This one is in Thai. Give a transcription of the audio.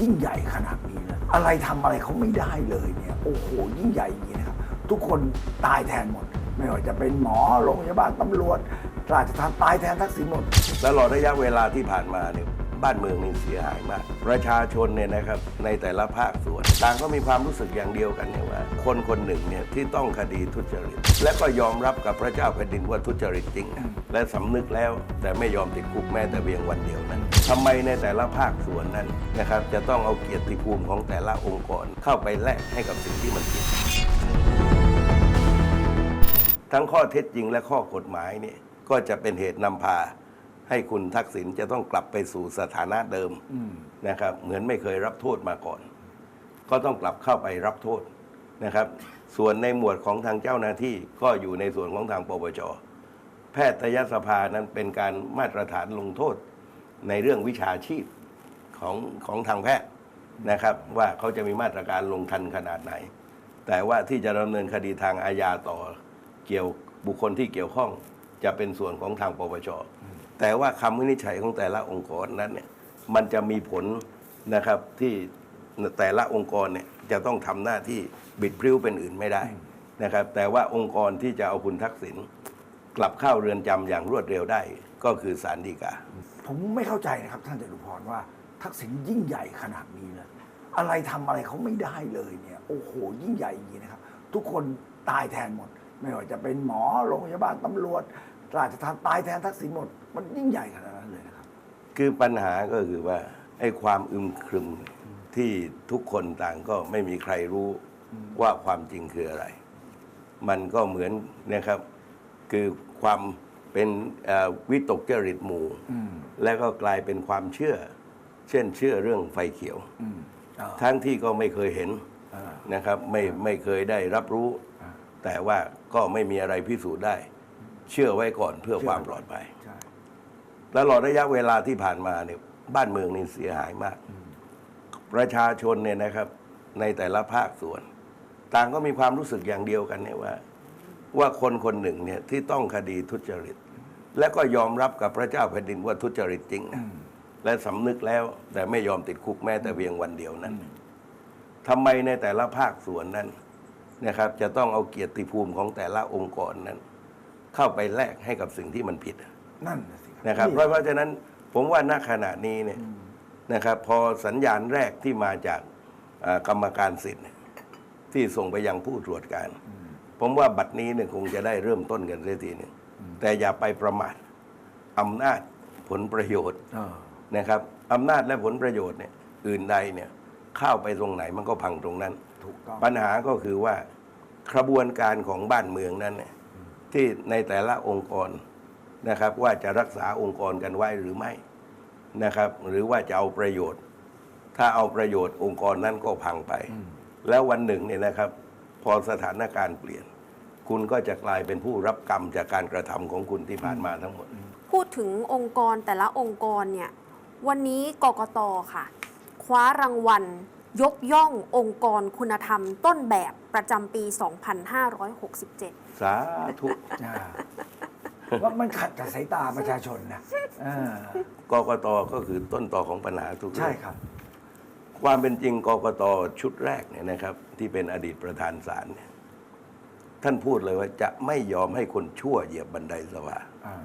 ยิ่งใหญ่ขนาดนี้นะอะไรทำอะไรเขาไม่ได้เลยเนี่ยโอ้โหยิ่งใหญ่อย่างนี้นะครับทุกคนตายแทนหมด ไม่ว่าจะเป็นหมอโรงพยาบาลตำรวจราชทัณฑ์ตายแทนทักษิณหมด และตลอดระยะเวลาที่ผ่านมาเนี่ย บ้านเมืองนี่เสียหายมาก ประชาชนเนี่ยนะครับในแต่ละภาคส่วน ต่างก็มีความรู้สึกอย่างเดียวกันเนี่ยว่า คนคนหนึ่งเนี่ยที่ต้องคดีทุจริต และก็ยอมรับกับพระเจ้าแผ่นดินว่าทุจริตจริง และสำนึกแล้วแต่ไม่ยอมติดคุกแม้แต่เพียงวันเดียวนั้นทำไมในแต่ละภาคส่วนนั้นนะครับจะต้องเอาเกียรติภูมิของแต่ละองค์กรเข้าไปแลกให้กับสิ่งที่มันผิดทั้งข้อเท็จจริงและข้อกฎหมายเนี่ยก็จะเป็นเหตุนำพา ให้คุณทักษิณจะต้องกลับไปสู่สถานะเดิมนะครับ เหมือนไม่เคยรับโทษมาก่อน ก็ต้องกลับเข้าไปรับโทษนะครับ ส่วนในหมวดของทางเจ้าหน้าที่ก็อยู่ในส่วนของทางปปชแพทยสภานั้นเป็นการมาตรฐานลงโทษ ในเรื่องวิชาชีพของของทางแพทย์นะครับ ว่าเขาจะมีมาตรการลงทันขนาดไหน แต่ว่าที่จะดำเนินคดีทางอาญาต่อเกี่ยวบุคคลที่เกี่ยวข้องจะเป็นส่วนของทางปปช แต่ว่าคำวินิจฉัยของแต่ละองค์กรนั้นเนี่ยมันจะมีผลนะครับที่แต่ละองค์กรเนี่ยจะต้องทำหน้าที่บิดพริ้วเป็นอื่นไม่ได้นะครับ แต่ว่าองค์กรที่จะเอาคุณทักษิณกลับเข้าเรือนจำอย่างรวดเร็วได้ก็คือศาลฎีกา ผมไม่เข้าใจนะครับท่านจตุพรว่าทักษิณยิ่งใหญ่ขนาดนี้นะอะไรทำอะไรเขาไม่ได้เลยเนี่ยโอ้โห ยิ่งใหญ่อย่างนี้นะครับ ทุกคนตายแทนหมด ไม่ว่าจะเป็นหมอโรงพยาบาลตำรวจ ราชทัณฑ์ตายแทนทักษิณหมด มันยิ่งใหญ่ขนาดนั้นเลยนะครับ คือปัญหาก็คือว่าไอ้ความอึมครึมที่ทุกคนต่างก็ไม่มีใครรู้ว่าความจริงคืออะไร มันก็เหมือนนะครับ คือความเป็นเอ่อวิตกจริตหมู่อืมแล้วก็กลายเป็นความเชื่อ เช่นเชื่อเรื่องไฟเขียวอืมเอ่อทั้งที่ก็ไม่เคยเห็นเอ่อนะครับ ไม่ไม่เคยได้รับรู้อ่าแต่ว่าก็ไม่มีอะไรพิสูจน์ได้ เชื่อไว้ก่อนเพื่อความปลอดภัยใช่ตลอดระยะเวลาที่ผ่านมาเนี่ยบ้านเมืองนี่เสียหายมาก ประชาชนเนี่ยนะครับ ในแต่ละภาคส่วน ต่างก็มีความรู้สึกอย่างเดียวกันเนี่ยว่า ว่าคนคนหนึ่งเนี่ยที่ต้องคดีทุจริต และก็ยอมรับกับพระเจ้าแผ่นดินว่าทุจริตจริงนะและสำนึกแล้ว แต่ไม่ยอมติดคุกแม้แต่เพียงวันเดียวนั้นทำไมในแต่ละภาคส่วนนั้นนะครับ จะต้องเอาเกียรติภูมิของแต่ละองค์กรนั้น เข้าไปแลกให้กับสิ่งที่มันผิดนั่นน่ะสินะครับเพราะเพราะฉะนั้นผมว่าณขณะนี้เนี่ยนะครับพอสัญญาณแรกที่มาจากเอ่อกรรมการสิทธิ์เนี่ยที่ส่งไปยังผู้ตรวจการ ผมว่าบัดนี้เนี่ยคงจะได้เริ่มต้นกันเสียทีหนึ่งแต่อย่าไปประมาทอำนาจผลประโยชน์เออนะครับอำนาจและผลประโยชน์เนี่ยอื่นใดเนี่ยเข้าไปตรงไหนมันก็พังตรงนั้นถูกต้องปัญหาก็คือว่ากระบวนการของบ้านเมืองนั้นเนี่ย ที่ในแต่ละองค์กรนะครับ ว่าจะรักษาองค์กรกันไว้หรือไม่นะครับ หรือว่าจะเอาประโยชน์ ถ้าเอาประโยชน์องค์กรนั้นก็พังไป แล้ววันหนึ่งเนี่ยนะครับ พอสถานการณ์เปลี่ยน คุณก็จะกลายเป็นผู้รับกรรมจากการกระทำของคุณที่ผ่านมาทั้งหมด พูดถึงองค์กรแต่ละองค์กรเนี่ยวันนี้กกตค่ะ คว้ารางวัล ยกย่ององค์กรคุณธรรมต้นแบบประจำปี 2567 สาธุอ่าว่ามันขัดกับสายตาประชาชนนะเออกกตก็คือต้นต่อของปัญหาทุกเรื่ใช่องครับ ความเป็นจริงกกตชุดแรกเนี่ยนะครับ ที่เป็นอดีตประธานศาลเนี่ยท่านพูดเลยว่าจะไม่ยอมให้คนชั่วเหยียบบันไดสวาอ่า